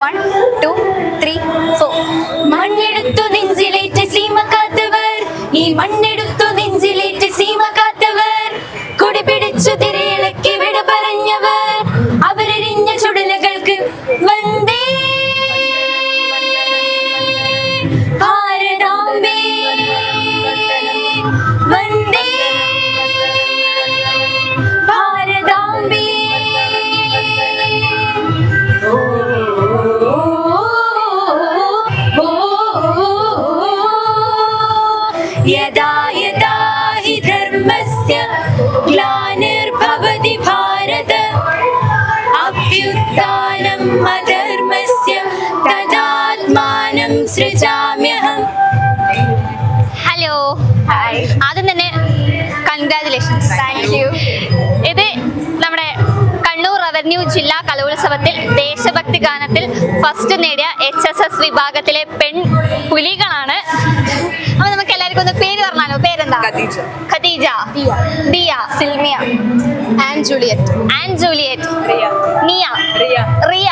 one യഥാ യഥാ he ധർമ്മസ്യ ഗ്ലാനിർഭവതി Bharata അഭ്യുത്ഥാനം അധർമ്മസ്യ തദാത്മാനം സൃജാമ്യഹം hello ആദ്യം തന്നെ കൺഗ്രാറ്റുലേഷൻസ് താങ്ക് യു ഇത് നമ്മുടെ കണ്ണൂർ റവന്യൂ ജില്ലാ കലോത്സവത്തിൽ ദേശഭക്തി ഗാനത്തിൽ ഫസ്റ്റ് നേടിയ എച്ച് എസ് എസ് വിഭാഗത്തിലെ പെൺ പുലികളാണ്. അപ്പോൾ നമുക്ക് എല്ലാവർക്കും ഒന്ന് പേര് പറഞ്ഞാലോ? പേരെന്താ? Khadija. Khadija. Diya. Silmiya. And Juliet and Juliet Riya. Niya. Riya. Riya.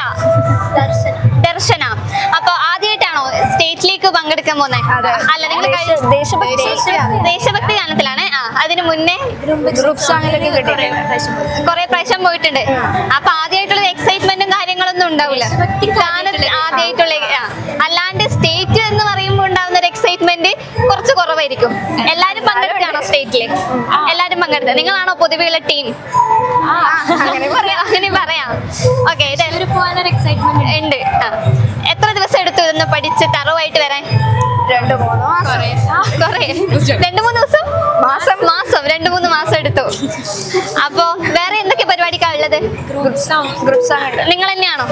ദർശന. അപ്പൊ ആദ്യമായിട്ടാണോ സ്റ്റേറ്റിലേക്ക് പങ്കെടുക്കാൻ പോകുന്നത് അല്ല നിങ്ങൾ ദേശഭക്തി ഗാനം. ദേശഭക്തി ഗാനത്തിലാണ്. ആ അതിന് മുന്നേ ഗ്രൂപ്പ് സോങ്ങിലൊക്കെ കുറെ പ്രാവശ്യം പോയിട്ടുണ്ട്. അപ്പൊ ആദ്യമായിട്ടുള്ള എക്സൈറ്റ്മെന്റും കാര്യങ്ങളൊന്നും ഉണ്ടാവില്ല. ഗാനത്തിൽ ആദ്യമായിട്ടുള്ള. അല്ലാണ്ട് സ്റ്റേറ്റ് എന്ന് പറയുമ്പോൾ ഉണ്ടാവുന്ന ഒരു എക്സൈറ്റ്മെന്റ് കുറച്ച് കുറവായിരിക്കും. എല്ലാരും പങ്കെടുത്താണോ സ്റ്റേറ്റിൽ? എല്ലാരും പങ്കെടുത്ത നിങ്ങളാണോ പൊതുവെയുള്ള ടീം അങ്ങനെ പറയാം. ഓക്കെ ഉണ്ട്. എത്ര ദിവസം എടുത്തു ഇതൊന്ന് പഠിച്ച് തറവായിട്ട് വരാൻ? രണ്ട് മൂന്ന് മാസം. കൊറേ. രണ്ടു മൂന്ന് ദിവസം? മാസം. മാസം. രണ്ടു മൂന്ന് മാസം എടുത്തു. അപ്പോ വേറെ എന്തൊക്കെ പരിപാടിക്കാ ഉള്ളത്? നിങ്ങൾ തന്നെയാണോ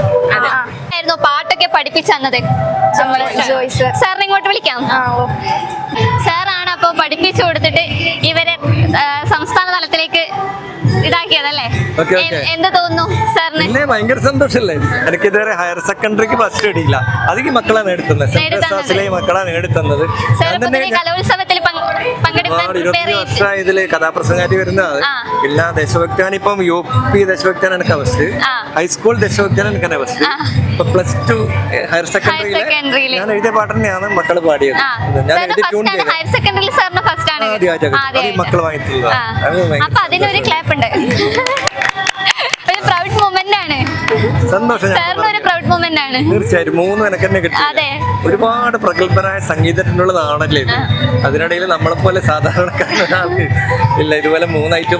ആയിരുന്നു പാട്ടൊക്കെ പഠിപ്പിച്ചു തന്നത്. സാറിനെ ഇങ്ങോട്ട് വിളിക്കാം. സാറാണ് അപ്പോൾ പഠിപ്പിച്ചു കൊടുത്തിട്ട് ഇതാക്കിയതല്ലേ. എന്ത് തോന്നുന്നു സാറിന്? ഭയങ്കര സന്തോഷല്ലേ? എനിക്ക് ഇതുവരെ ഹയർ സെക്കൻഡറിക്ക് ഫസ്റ്റ് കിട്ടിയില്ല അതിക്ക് മക്കളാണ്. ക്ലാസ്സിലെ മക്കളാണ് തന്നെ കലോത്സവത്തിൽ ഇരുപത്തി വർഷമായി ഇതിൽ കഥാപ്രസംഗമായിട്ട് വരുന്നത്. പിന്നെ ദേശഭക്തിയാണ് ഇപ്പം യു പി ദേശഭക്തിയാണ് എനിക്ക് ഫസ്റ്റ് ഹൈസ്കൂൾ ദേശഭക്തിയാണ് എനിക്ക് ഫസ്റ്റ് ഇപ്പൊ പ്ലസ് ടു ഹയർ സെക്കൻഡറിയിൽ ഞാൻ എഴുതിയ പാട്ട് തന്നെയാണ് മക്കൾ പാടിയത്. ഞാൻ എഴുതി ട്യൂൺ ചെയ്തത്. മക്കൾ വാങ്ങിയിട്ടുള്ളതാ. അതിനൊരു ക്ലാപ്പ് ഉണ്ട്. ഒരു പ്രൗഡ് മൊമെന്റ് ആണ്. സന്തോഷം ഞാൻ സാറിന് ഒരു പ്രൗഡ് മൊമെന്റ് ആണ്. തീർച്ചയായും മൂന്ന് എനിക്ക് തന്നെ കിട്ടി അതെ. ഒരുപാട് പ്രഗത്ഭരായ സംഗീതത്തിനുള്ള നാടല്ലേ ഇത് അതിനിടയിൽ നമ്മളെ പോലെ സാധാരണക്കാരനാണ് ഇല്ല ഇതുപോലെ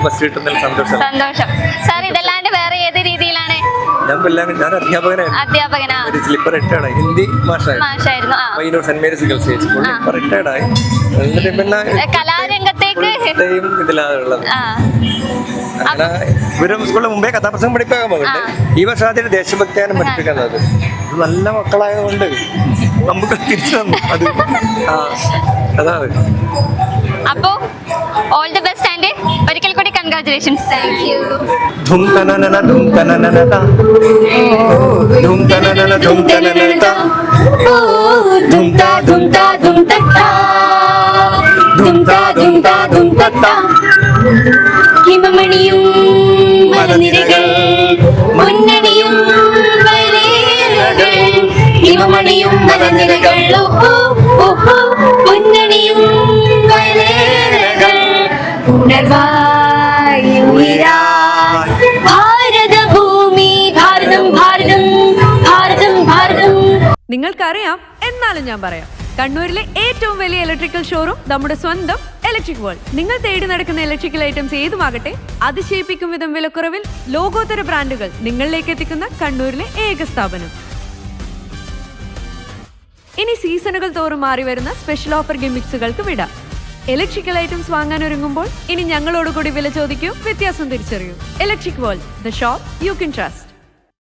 ഫസ്റ്റ് കിട്ടുന്നതിൽ സന്തോഷം. സന്തോഷം. സാർ ഇതല്ലാണ്ട് വേറെ ഏത് രീതിയിലാണ്? ഞാൻ പിള്ളേർ ഞാൻ അധ്യാപകനായിരുന്നു. അധ്യാപകനാ? ഒരു സ്ലിപ്പർ retired Hindi മാഷായിരുന്നു Payyanur Saint Mary's Girls High സ്കൂളിൽ എന്നിട്ട് പിന്നെ time ഇതിലാണ് ഉള്ളത് ഇവരും സ്കൂളിൽ മുമ്പേ കഥാപ്രസംഗം പഠിപ്പിക്കാൻ പോകുന്നുണ്ട് ഈ വർഷം ആദ്യം ദേശഭക്തിയാണ് പഠിപ്പിക്കുന്നത് നല്ല മക്കളായതുകൊണ്ട് നമുക്ക് തിരിച്ചു തന്നു അത് അതാണ് അപ്പോ ഓൾ ദി ബെസ്റ്റ് ആൻഡ് ഒരിക്കൽ കൂടി കൺഗ്രാറ്റുലേഷൻസ് താങ്ക് യു ധും തനനന ധും തനനന ത. ധും തനനന ധും തനനന ത. ധും താ ധും താ ധും തത്താ. ഹിമമണിയും മലനിരകൾ മുന്നണിയും ഹിമമണിയും മലനിരകൾ മുന്നണിയും ഉണർവായി നിങ്ങൾക്കറിയാം എന്നാലും ഞാൻ പറയാം. കണ്ണൂരിലെ ഏറ്റവും വലിയ ഇലക്ട്രിക്കൽ ഷോറൂം നമ്മുടെ സ്വന്തം ഇലക്ട്രിക് വേൾഡ് നിങ്ങൾ തേടി നടക്കുന്ന ഇലക്ട്രിക്കൽ ഐറ്റംസ് ഏതുമാകട്ടെ അതിശയിപ്പിക്കും വിധം വിലക്കുറവിൽ ലോകോത്തര ബ്രാൻഡുകൾ നിങ്ങളിലേക്ക് എത്തിക്കുന്ന കണ്ണൂരിലെ ഏക സ്ഥാപനം. ഇനി സീസണുകൾ തോറും മാറി വരുന്ന സ്പെഷ്യൽ ഓഫർ ഗിമിക്സുകൾക്ക് വിടാം. ഇലക്ട്രിക്കൽ ഐറ്റംസ് വാങ്ങാൻ ഒരുങ്ങുമ്പോൾ ഇനി ഞങ്ങളോട് കൂടി വില ചോദിക്കൂ വ്യത്യാസം തിരിച്ചറിയൂ. Electric world the shop you can trust